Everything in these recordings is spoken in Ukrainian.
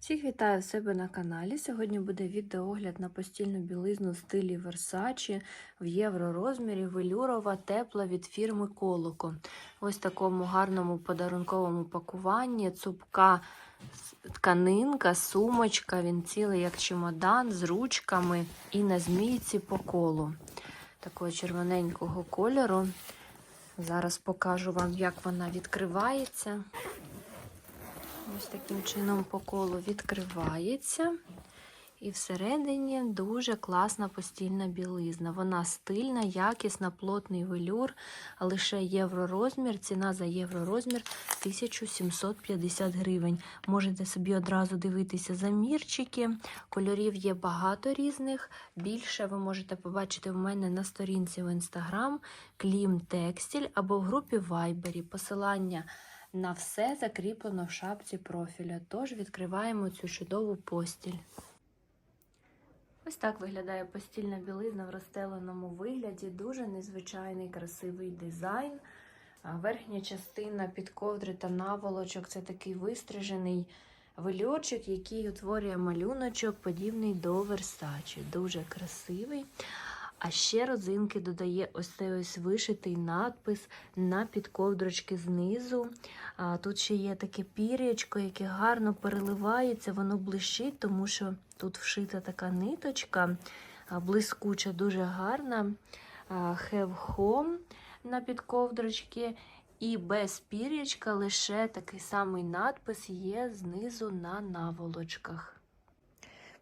Всіх вітаю в себе на каналі. Сьогодні буде відеоогляд на постільну білизну в стилі Versace в євророзмірі велюрова тепла від фірми Колоко. Ось такому гарному подарунковому пакуванні, цупка тканинка, сумочка, він цілий як чемодан з ручками і на змійці по колу. Такого червоненького кольору. Зараз покажу вам, як вона відкривається. Ось таким чином по колу відкривається. І всередині дуже класна постільна білизна. Вона стильна, якісна, плотний велюр, лише євророзмір. Ціна за євророзмір 1750 гривень. Можете собі одразу дивитися замірчики. Кольорів є багато різних. Більше ви можете побачити в мене на сторінці в інстаграм Клім Текстіль або в групі Вайбері. Посилання. На все закріплено в шапці профіля, тож відкриваємо цю чудову постіль. Ось так виглядає постільна білизна в розстеленому вигляді. Дуже незвичайний красивий дизайн. Верхня частина під ковдри та наволочок це такий вистрижений вельочок, який утворює малюночок, подібний до Версачі. Дуже красивий. А ще родзинки додає ось цей ось вишитий надпис на підковдрочки знизу. А, Тут ще є таке пір'ячко, яке гарно переливається, воно блищить, тому що тут вшита така ниточка, блискуча, дуже гарна. Have Home на підковдрочки. І без пір'ячка лише такий самий надпис є знизу на наволочках.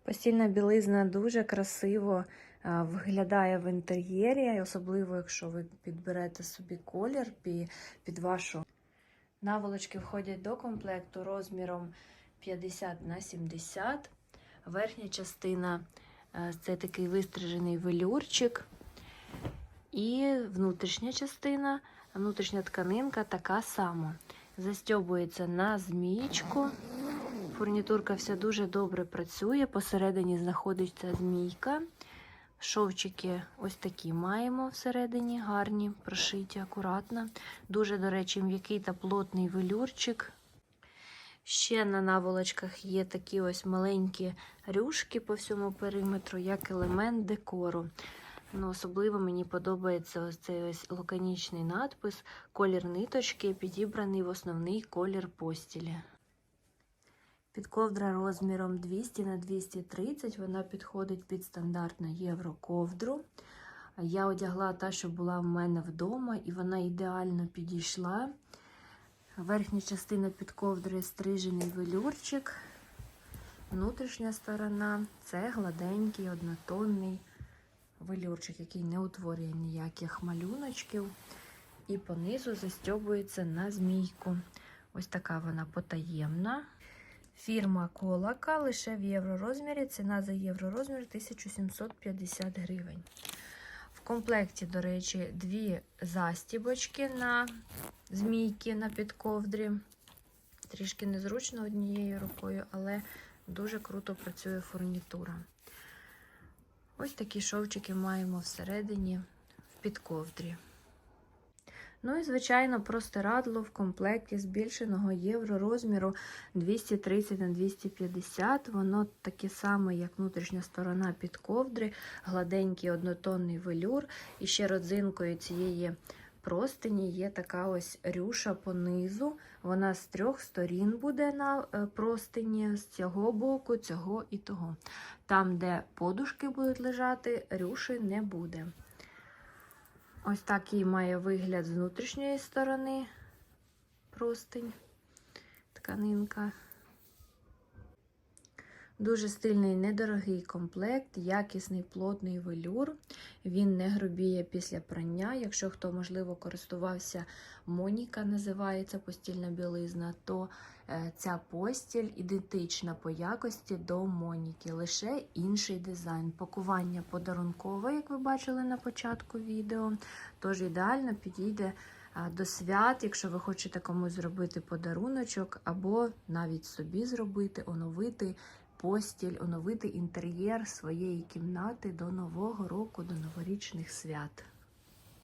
Постільна білизна дуже красиво виглядає в інтер'єрі, особливо, якщо ви підберете собі колір під вашу. Наволочки входять до комплекту розміром 50 на 70. Верхня частина це такий вистрижений велюрчик. І внутрішня частина, внутрішня тканинка така сама. Застьобується на змієчку. Фурнітурка вся дуже добре працює. Посередині знаходиться змійка. Шовчики ось такі маємо всередині, гарні, прошиті акуратно. Дуже, до речі, м'який та плотний велюрчик. Ще на наволочках є такі ось маленькі рюшки по всьому периметру, як елемент декору. Ну, Особливо мені подобається ось цей ось лаконічний надпис, колір ниточки, підібраний в основний колір постілі. Підковдра розміром 200 на 230, вона підходить під стандартну євроковдру. Я одягла та, що була в мене вдома, і вона ідеально підійшла. Верхня частина підковдри стрижений велюрчик. Внутрішня сторона це гладенький, однотонний велюрчик, який не утворює ніяких малюночків. І понизу застьобується на змійку. Ось така вона потаємна. Фірма Колака лише в євророзмірі. Ціна за євророзмір 1750 гривень. В комплекті, до речі, дві застібочки на змійки на підковдрі. Трішки незручно однією рукою, але дуже круто працює фурнітура. Ось такі шовчики маємо всередині в підковдрі. Ну і, звичайно, простирадло в комплекті збільшеного євро розміру 230 на 250. Воно таке саме, як внутрішня сторона під ковдри, гладенький однотонний велюр. І ще родзинкою цієї простині є така ось рюша понизу. Вона з трьох сторін буде на е, простині, з цього боку, цього і того. Там, де подушки будуть лежати, рюші не буде. Ось такий має вигляд з внутрішньої сторони простинь, тканинка. Дуже стильний, недорогий комплект, якісний плотний велюр. Він не грубіє після прання. Якщо хто, можливо, користувався Моніка, називається постільна білизна, то е, ця постіль ідентична по якості до Моніки, лише інший дизайн. Пакування подарункове, як ви бачили на початку відео. Тож ідеально підійде до свят, якщо ви хочете комусь зробити подаруночок, або навіть собі зробити, оновити постіль, оновити інтер'єр своєї кімнати до Нового року, до новорічних свят.